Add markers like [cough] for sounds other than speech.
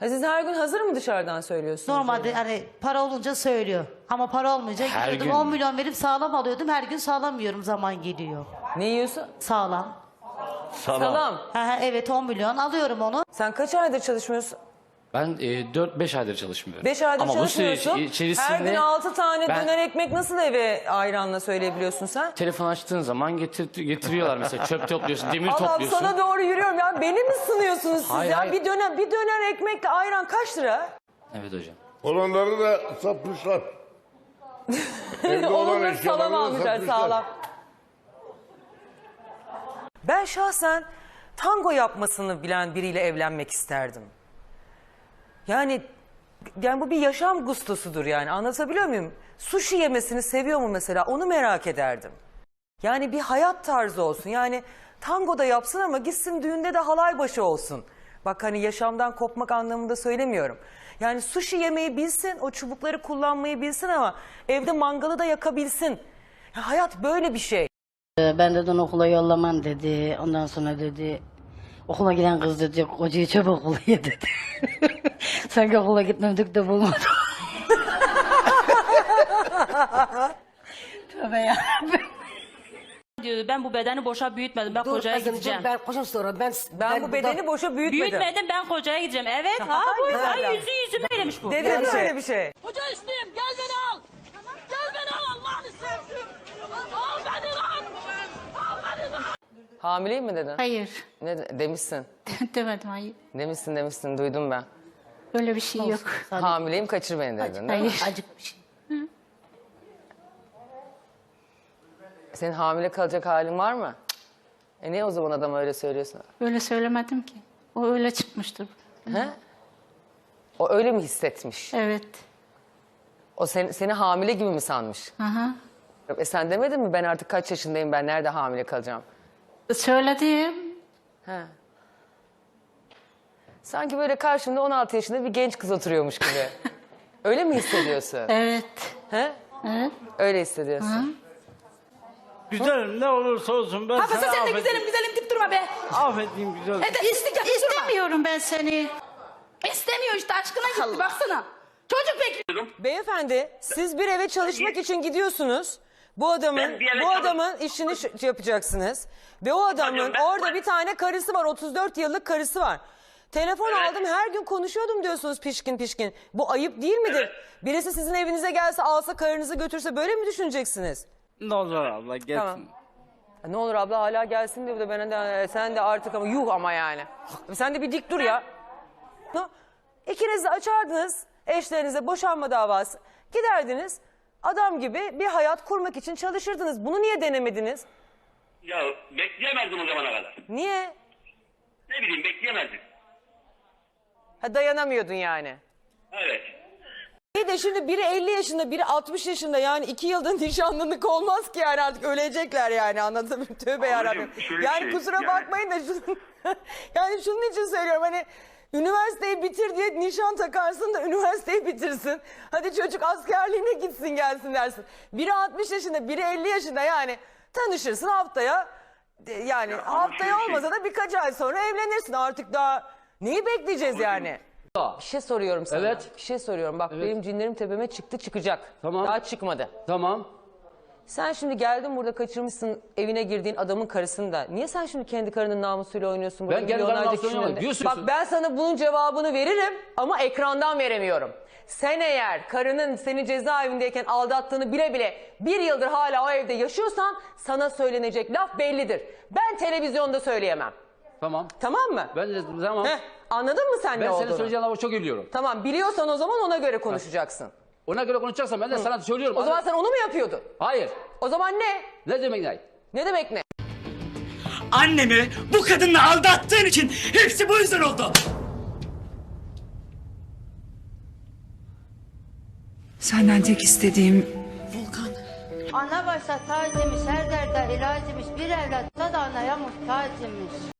Ha, siz her gün hazır mı dışarıdan söylüyorsunuz? Normalde hani para olunca söylüyor. Ama para olmayınca Her gidiyordum gün 10 mü? milyon verip sağlam alıyordum. Her gün sağlam yiyorum zaman geliyor. Ne yiyorsun? Sağlam. Salam. Salam. Ha, ha, evet 10 milyon alıyorum onu. Sen kaç aydır çalışmıyorsun? Ben e, 4-5 aydır çalışmıyorum. 5 aydır Ama bu çalışmıyorsun. içerisinde Her gün 6 tane ben- döner ekmek nasıl eve ayranla söyleyebiliyorsun sen? telefon açtığın zaman getir, getiriyorlar mesela çöp topluyorsun, demir Allah'ım topluyorsun. sana doğru yürüyorum ya. Beni mi sınıyorsunuz siz Hayır, ya? hayır. Bir döner bir döner ekmekle ayran kaç lira? Evet hocam. Olanları da satmışlar. [laughs] Evde olan Onları eşyaları salam da almışlar satmışlar. sağlam. Ben şahsen tango yapmasını bilen biriyle evlenmek isterdim. Yani yani bu bir yaşam gustosudur yani anlatabiliyor muyum? Sushi yemesini seviyor mu mesela onu merak ederdim. Yani bir hayat tarzı olsun. Yani tango da yapsın ama gitsin düğünde de halay başı olsun. Bak hani yaşamdan kopmak anlamında söylemiyorum. Yani sushi yemeyi bilsin, o çubukları kullanmayı bilsin ama evde mangalı da yakabilsin. Ya hayat böyle bir şey. Ee, Ben dedim okula yollamam dedi. Ondan sonra dedi okula giden kız dedi kocayı çabuk okula [laughs] ye dedi. Sanki okula gitmedik de bulmadım. Tövbe ya. diyordu. Ben bu bedeni boşa büyütmedim. Ben Dur kocaya kızım gideceğim. dur ben koşun sonra ben Ben, bu bedeni boşa büyütmedim. Büyütmedim ben kocaya gideceğim. Evet. Ha bu ay yüzü yüzüme söylemiş bu. Dedi mi öyle bir şey? Hoca isteyeyim gel beni al. Gel beni al Allah'ını sevdim. Al beni lan. Al beni lan. Hamileyim mi dedin? Hayır. Ne de- demişsin? [laughs] Demedim hayır. Demişsin demişsin duydum ben. Öyle bir şey yok. Hamileyim kaçır beni dedin değil mi? Hayır. acıkmış. Senin hamile kalacak halin var mı? E niye o zaman adama öyle söylüyorsun? Öyle söylemedim ki. O öyle çıkmıştır. He? O öyle mi hissetmiş? Evet. O seni, seni hamile gibi mi sanmış? Aha. E sen demedin mi ben artık kaç yaşındayım ben nerede hamile kalacağım? Söyledim. He. Sanki böyle karşımda 16 yaşında bir genç kız oturuyormuş gibi. [laughs] öyle mi hissediyorsun? Evet. He? Evet. Öyle hissediyorsun. Güzelim ne olursa olsun ben Hafıza seni sen de affedeyim. güzelim güzelim deyip durma be. Affedeyim güzelim. Hadi istik yapıp durma. İstemiyorum ben seni. İstemiyor işte aşkına gitti baksana. Çocuk bekliyor. Beyefendi siz bir eve çalışmak için gidiyorsunuz. Bu adamın Ben bir eve bu çalış- adamın işini ş- yapacaksınız. Ve o adamın Hocam ben- orada bir tane karısı var. 34 yıllık karısı var. Telefon Evet. aldım her gün konuşuyordum diyorsunuz pişkin pişkin. Bu ayıp değil midir? Birisi sizin evinize gelse alsa karınızı götürse böyle mi düşüneceksiniz? Ne olur abla gelsin. Tamam. Ya Ne olur abla hala gelsin diyor. Bu da ben de sen de artık ama yuh ama yani. Sen de bir dik dur ya. No. İkiniz de açardınız eşlerinize boşanma davası. Giderdiniz adam gibi bir hayat kurmak için çalışırdınız. Bunu niye denemediniz? Ya bekleyemezdim o zamana kadar. Niye? Ne bileyim bekleyemezdim. Ha, dayanamıyordun yani. Evet. Bir de şimdi biri 50 yaşında biri 60 yaşında yani iki yılda nişanlılık olmaz ki yani artık ölecekler yani anladın mı? Tövbe yarabbim. şöyle Yani şey, kusura yani- bakmayın da şunun, [laughs] yani şunun için söylüyorum hani üniversiteyi bitir diye nişan takarsın da üniversiteyi bitirsin. Hadi çocuk askerliğine gitsin gelsin dersin. Biri 60 yaşında biri 50 yaşında yani tanışırsın haftaya yani ama haftaya şöyle şey- olmasa da birkaç ay sonra evlenirsin artık daha neyi bekleyeceğiz yani? Bir şey soruyorum sana. Evet. Bir şey soruyorum. Bak benim cinlerim tepeme çıktı çıkacak. Tamam. Daha çıkmadı. Tamam. Sen şimdi geldin burada kaçırmışsın evine girdiğin adamın karısını da. Niye sen şimdi kendi karının namusuyla oynuyorsun? burada Ben kendi milyonlarca karımın kişinin namusuyla önünde? oynamıyorum. Bak ben sana bunun cevabını veririm ama ekrandan veremiyorum. Sen eğer karının seni cezaevindeyken aldattığını bile bile bir yıldır hala o evde yaşıyorsan sana söylenecek laf bellidir. Ben televizyonda söyleyemem. Tamam. Tamam mı? Ben de tamam. Heh, anladın mı sen ne ben olduğunu? senin söyleyeceğin lafı çok biliyorum. Tamam biliyorsan o zaman ona göre konuşacaksın. Ona göre konuşacaksan ben de sana söylüyorum. O zaman sen onu mu yapıyordun? Hayır. O zaman ne? Ne demek ne? Ne demek ne? Annemi bu kadınla aldattığın için hepsi bu yüzden oldu. Senden tek istediğim Ana başta tacıymış, her derde ilacıymış. Bir evlat da anaya muhtacıymış.